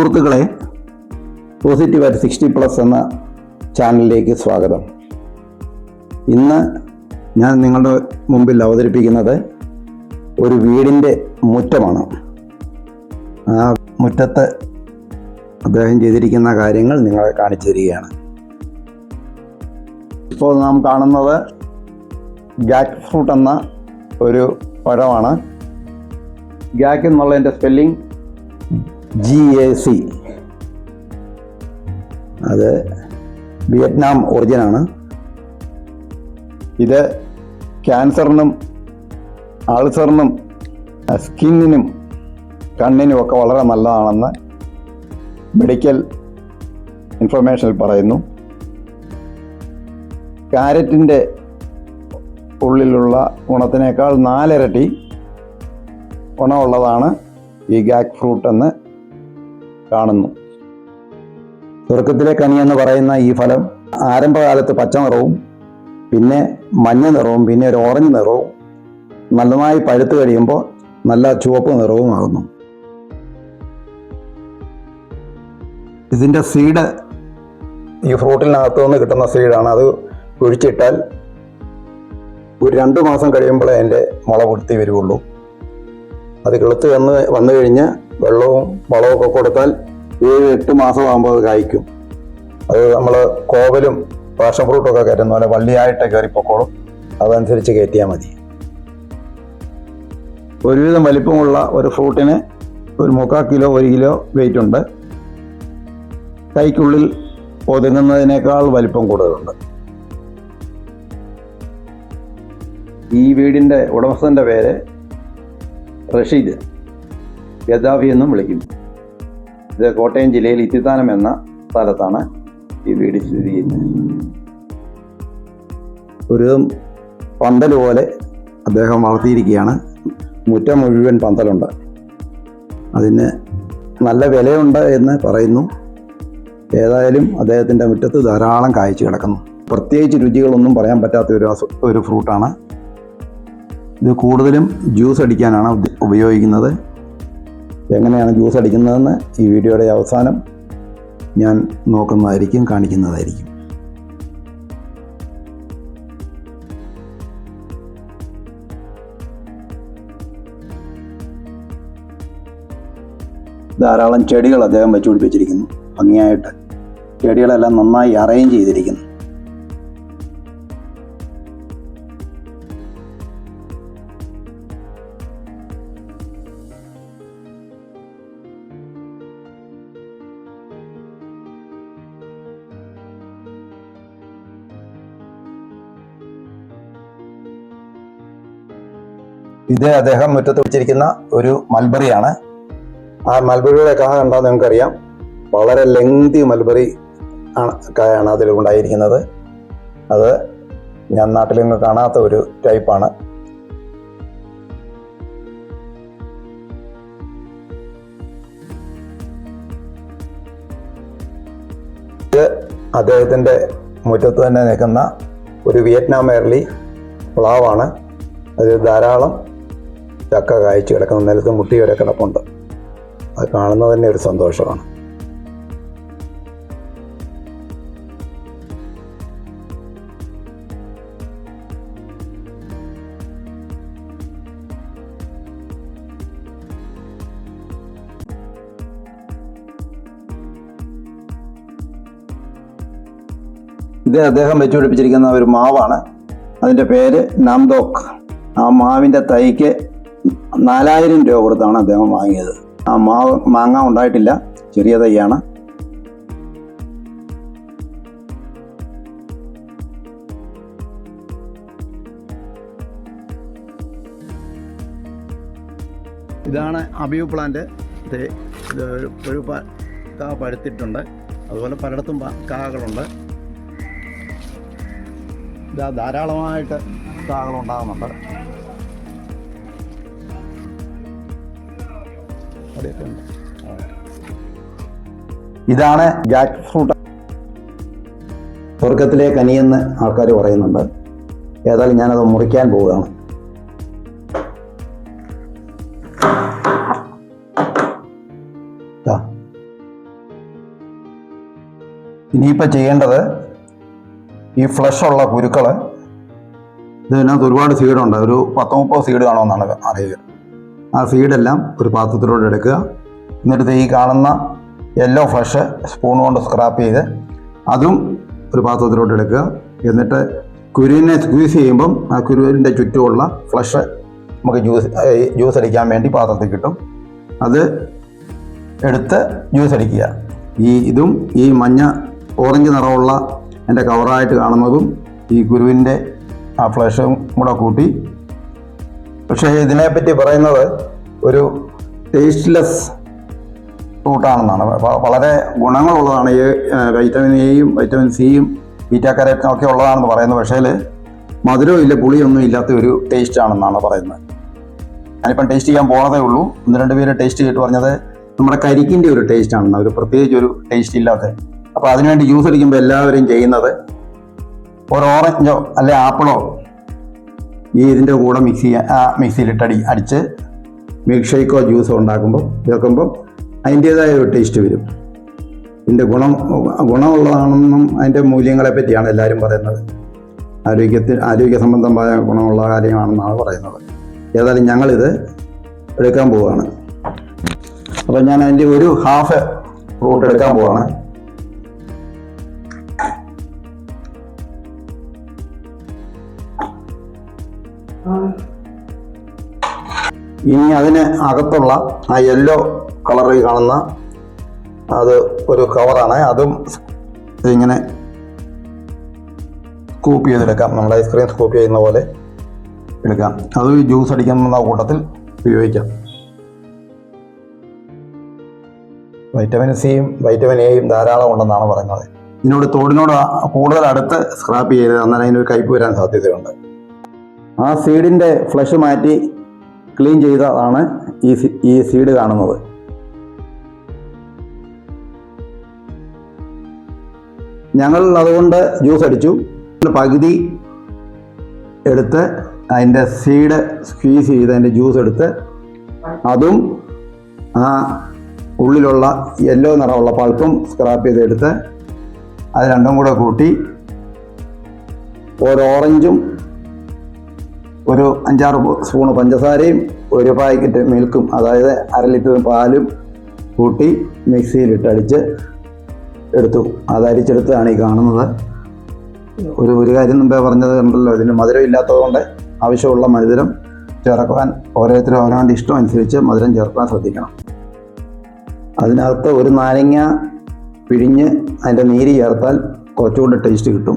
സുഹൃത്തുക്കളെ positive at sixty plus എന്ന ചാനലിലേക്ക് സ്വാഗതം. ഇന്ന് ഞാൻ നിങ്ങളുടെ മുമ്പിൽ അവതരിപ്പിക്കുന്നത് ഒരു വീടിന്റെ മുറ്റമാണ്. ആ മുറ്റത്ത് അദ്ദേഹം ചെയ്തിരിക്കുന്ന കാര്യങ്ങൾ നിങ്ങളെ കാണിച്ചു തരികയാണ് ഇപ്പോൾ നാം കാണുന്നത് ഗാക്ക് ഫ്രൂട്ട് എന്ന ഒരു പഴമാണ് ഗാക്ക് എന്നുള്ളതിന്റെ സ്പെല്ലിംഗ് ജി എ സി അത് വിയറ്റ്നാം ഒറിജിനാണ്. ഇത് ക്യാൻസറിനും ആൾസറിനും സ്കിന്നിനും കണ്ണിനും ഒക്കെ വളരെ നല്ലതാണെന്ന് മെഡിക്കൽ ഇൻഫർമേഷനിൽ പറയുന്നു. ക്യാരറ്റിന്റെ ഉള്ളിലുള്ള ഗുണത്തിനേക്കാൾ നാലിരട്ടി ഗുണമുള്ളതാണ് ഈ ഗാക്ക് ഫ്രൂട്ട് എന്ന് കാണുന്നു. സ്വർഗത്തിലെ കനി എന്ന് പറയുന്ന ഈ ഫലം ആരംഭകാലത്ത് പച്ച നിറവും പിന്നെ മഞ്ഞ നിറവും പിന്നെ ഒരു ഓറഞ്ച് നിറവും നല്ലതായി പഴുത്ത് കഴിയുമ്പോൾ നല്ല ചുവപ്പ് നിറവുമാകുന്നു. ഇതിന്റെ സീഡ് ഈ ഫ്രൂട്ടിനകത്തു നിന്ന് കിട്ടുന്ന സീഡാണ്. അത് കുഴിച്ചിട്ടാൽ ഒരു രണ്ട് മാസം കഴിയുമ്പോഴേ അതിന്റെ മുള പൊടുത്തി വരുള്ളൂ അത് കിളുത്ത് വന്ന് വന്നു കഴിഞ്ഞ് വെള്ളവും വളവും ഒക്കെ കൊടുത്താൽ ഏഴ് എട്ട് മാസമാകുമ്പോൾ അത് കായ്ക്കും. അത് നമ്മൾ കോവലും പാഷൻ ഫ്രൂട്ടൊക്കെ കയറ്റുന്ന പോലെ വള്ളിയായിട്ട് കയറിപ്പോക്കോളും അതനുസരിച്ച് കയറ്റിയാൽ മതി. ഒരുവിധം വലിപ്പമുള്ള ഒരു ഫ്രൂട്ടിന് ഒരു മുക്കാൽ കിലോ ഒരു കിലോ വെയിറ്റ് ഉണ്ട്. കൈക്കുള്ളിൽ ഒതുങ്ങുന്നതിനേക്കാൾ വലിപ്പം കൂടുതലുണ്ട്. ഈ വീടിന്റെ ഉടമസ്ഥന്റെ പേര് റഷീദ്. ഗദാഫി എന്നും വിളിക്കുന്നു. ഇത് കോട്ടയം ജില്ലയിൽ ഇത്തിത്താനം എന്ന സ്ഥലത്താണ് ഈ വീട് സ്ഥിതി ചെയ്യുന്നത്. ഒരു പന്തൽ പോലെ അദ്ദേഹം വളർത്തിയിരിക്കുകയാണ്. മുറ്റം മുഴുവൻ പന്തലുണ്ട്. അതിന് നല്ല വിലയുണ്ട് എന്ന് പറയുന്നു. ഏതായാലും അദ്ദേഹത്തിന്റെ മുറ്റത്ത് ധാരാളം കായ്ച്ചു കിടക്കുന്നു. പ്രത്യേകിച്ച് രുചികളൊന്നും പറയാൻ പറ്റാത്ത ഒരു ഒരു ഫ്രൂട്ടാണ്. ഇത് കൂടുതലും ജ്യൂസ് അടിക്കാനാണ് ഉപയോഗിക്കുന്നത്. എങ്ങനെയാണ് ജ്യൂസ് അടിക്കുന്നതെന്ന് ഈ വീഡിയോയുടെ അവസാനം ഞാൻ നോക്കുന്നതായിരിക്കും കാണിക്കുന്നതായിരിക്കും. ധാരാളം ചെടികൾ അദ്ദേഹം വെച്ചുപിടിപ്പിച്ചിരിക്കുന്നു. ഭംഗിയായിട്ട് ചെടികളെല്ലാം നന്നായി അറേഞ്ച് ചെയ്തിരിക്കുന്നു. ഇത് അദ്ദേഹം മുറ്റത്ത് വെച്ചിരിക്കുന്ന ഒരു മൽബറിയാണ്. ആ മൽബറിയുടെ കഥ കണ്ടാൽ നമുക്കറിയാം. വളരെ ലെങ്തി മൽബറി ആണ് കായാണ് അതിൽ ഉണ്ടായിരിക്കുന്നത്. അത് ഞാൻ നാട്ടിലെങ്ങും കാണാത്ത ഒരു ടൈപ്പാണ് ഇത് അദ്ദേഹത്തിന്റെ മുറ്റത്ത് തന്നെ നിൽക്കുന്ന ഒരു വിയറ്റ്നാം എയർലി പ്ലാവാണ്. അതിൽ ധാരാളം ചക്ക കായ്ച്ചു കിടക്കുന്ന. നിലത്ത് മുട്ടി കിടപ്പുണ്ട്. അത് കാണുന്നത് തന്നെ ഒരു സന്തോഷമാണ്. ഇത് അദ്ദേഹം വെച്ചുപിടിപ്പിച്ചിരിക്കുന്ന ഒരു മാവാണ്. അതിന്റെ പേര് നാംദോക്ക് ആ മാവിന്റെ തൈക്ക് നാലായിരം രൂപ കൊടുത്താണ് അദ്ദേഹം വാങ്ങിയത്. ആ മാവ് മാങ്ങ ഉണ്ടായിട്ടില്ല. ചെറിയ തൈയാണ്. ഇതാണ് അബിയു പ്ലാന്റ്. ഒരു- കാ പഴുത്തിട്ടുണ്ട്. അതുപോലെ പലയിടത്തും കാകളുണ്ട്. ഇതാ ധാരാളമായിട്ട് കാകൾ ഇതാണ് ജാക്ക് ഫ്രൂട്ട് സ്വർഗത്തിലെ കനിയെന്ന് ആൾക്കാർ പറയുന്നുണ്ട്. ഏതായാലും ഞാനത് മുറിക്കാൻ പോവുകയാണ്. ഇനിയിപ്പോൾ ചെയ്യേണ്ടത് ഈ ഫ്ലഷ് ഉള്ള കുരുക്കൾ ഇതിനകത്ത് ഒരുപാട് സീഡുണ്ട് ഒരു പത്ത് മുപ്പത് സീഡ് കാണുമെന്നാണ് അറിയുക. ആ സീഡെല്ലാം ഒരു പാത്രത്തിലൂടെ എടുക്കുക. എന്നിട്ട് ഈ കാണുന്ന യെല്ലോ ഫ്ലഷ് സ്പൂൺ കൊണ്ട് സ്ക്രാപ്പ് ചെയ്ത് അതും ഒരു പാത്രത്തിലോട്ട് എടുക്കുക. എന്നിട്ട് കുരുവിനെ സ്ക്വീസ് ചെയ്യുമ്പം ആ കുരുവിന്റെ ചുറ്റുമുള്ള ഫ്ലഷ് നമുക്ക് ജ്യൂസ് ജ്യൂസ് അടിക്കാൻ വേണ്ടി പാത്രത്തിൽ കിട്ടും. അത് എടുത്ത് ജ്യൂസ് അടിക്കുക. ഈ ഇതും ഈ മഞ്ഞ ഓറഞ്ച് നിറമുള്ള എന്റെ കവറായിട്ട് കാണുന്നതും ഈ കുരുവിന്റെ ആ ഫ്ലഷും കൂടെ കൂട്ടി പക്ഷേ ഇതിനെപ്പറ്റി പറയുന്നത് ഒരു ടേസ്റ്റ്ലെസ് ഫ്രൂട്ടാണെന്നാണ് വളരെ ഗുണങ്ങളുള്ളതാണ് ഈ വൈറ്റമിൻ എയും വൈറ്റമിൻ സിയും ബീറ്റാ കരറ്റും ഒക്കെ ഉള്ളതാണെന്ന് പറയുന്നത്. പക്ഷേ മധുരവും ഇല്ല പുളിയൊന്നും ഇല്ലാത്ത ഒരു ടേസ്റ്റ് ആണെന്നാണ് പറയുന്നത്. ഞാനിപ്പം ടേസ്റ്റ് ചെയ്യാൻ പോണതേ ഉള്ളൂ. ഒന്ന് രണ്ട് പേര് ടേസ്റ്റ് ചെയ്തിട്ട് പറഞ്ഞത് നമ്മുടെ കരിക്കിന്റെ ഒരു ടേസ്റ്റ് ആണെന്ന് ഒരു പ്രത്യേകിച്ച് ഒരു ടേസ്റ്റ് ഇല്ലാത്ത. അപ്പോൾ അതിനുവേണ്ടി ജ്യൂസ് അടിക്കുമ്പോൾ എല്ലാവരും ചെയ്യുന്നത് ഒരു ഓറഞ്ചോ അല്ലെ ആപ്പിളോ ഈ ഇതിന്റെ കൂടെ മിക്സ് ചെയ്യാൻ ആ മിക്സിയിലിട്ട് അടി അടിച്ച് മിൽക്ക് ഷേക്കോ ജ്യൂസോ ഉണ്ടാക്കുമ്പോൾ ചേർക്കുമ്പോൾ അതിന്റേതായ ഒരു ടേസ്റ്റ് വരും. ഇതിന്റെ ഗുണം ഗുണമുള്ളതാണെന്നും അതിന്റെ മൂല്യങ്ങളെ പറ്റിയാണ് എല്ലാവരും പറയുന്നത്. ആരോഗ്യത്തിൽ ആരോഗ്യ സംബന്ധമായ ഗുണമുള്ള കാര്യമാണെന്നാണ് പറയുന്നത്. ഏതായാലും ഞങ്ങളിത് എടുക്കാൻ പോവുകയാണ് അപ്പോൾ ഞാൻ അതിന്റെ ഒരു ഹാഫ് ഫ്രൂട്ട് എടുക്കാൻ പോവാണ്. ഇനി അതിന് അകത്തുള്ള ആ യെല്ലോ കളറിൽ കാണുന്ന അത് ഒരു കവറാണ് അതും ഇങ്ങനെ സ്കൂപ്പ് ചെയ്തെടുക്കാം. നമ്മൾ ഐസ്ക്രീം സ്കൂപ്പ് ചെയ്യുന്ന പോലെ എടുക്കാം. അത് ജ്യൂസ് അടിക്കുന്ന കൂട്ടത്തിൽ ഉപയോഗിക്കാം. വൈറ്റമിൻ സിയും വൈറ്റമിൻ എയും ധാരാളം ഉണ്ടെന്നാണ് പറയുന്നത്. ഇതിനോട് തോടിനോട് കൂടുതൽ അടുത്ത് സ്ക്രാപ്പ് ചെയ്ത് അന്നേരം അതിനൊരു കയ്പ് വരാൻ സാധ്യതയുണ്ട്. ആ സീഡിന്റെ ഫ്ലഷ് മാറ്റി ക്ലീൻ ചെയ്തതാണ് ഈ ഈ സീഡ് കാണുന്നത്. ഞങ്ങൾ അതുകൊണ്ട് ജ്യൂസ് അടിച്ചു. പകുതി എടുത്ത് അതിന്റെ സീഡ് സ്ക്വീസ് ചെയ്ത് അതിന്റെ ജ്യൂസ് എടുത്ത് അതും ആ ഉള്ളിലുള്ള യെല്ലോ നിറമുള്ള പൾപ്പും സ്ക്രാപ്പ് ചെയ്തെടുത്ത് അത് രണ്ടും കൂടെ കൂട്ടി ഒരു ഓറഞ്ചും ഒരു അഞ്ചാറ് സ്പൂണ് പഞ്ചസാരയും ഒരു പാക്കറ്റ് മിൽക്കും അതായത് അര ലിറ്റർ പാലും കൂട്ടി മിക്സിയിലിട്ടടിച്ച് എടുത്തു. അത് അരിച്ചെടുത്തതാണ് ഈ കാണുന്നത്. ഒരു ഒരു കാര്യം മുമ്പേ പറഞ്ഞത് ഉണ്ടല്ലോ ഇതിന് മധുരം ഇല്ലാത്തതുകൊണ്ട് ആവശ്യമുള്ള മധുരം ചേർക്കാൻ ഓരോരുത്തരും അവനവന്റെ ഇഷ്ടം അനുസരിച്ച് മധുരം ചേർക്കാൻ ശ്രദ്ധിക്കണം. അതിനകത്ത് ഒരു നാരങ്ങ പിഴിഞ്ഞ് അതിന്റെ നീര് ചേർത്താൽ കുറച്ചുകൂടി ടേസ്റ്റ് കിട്ടും.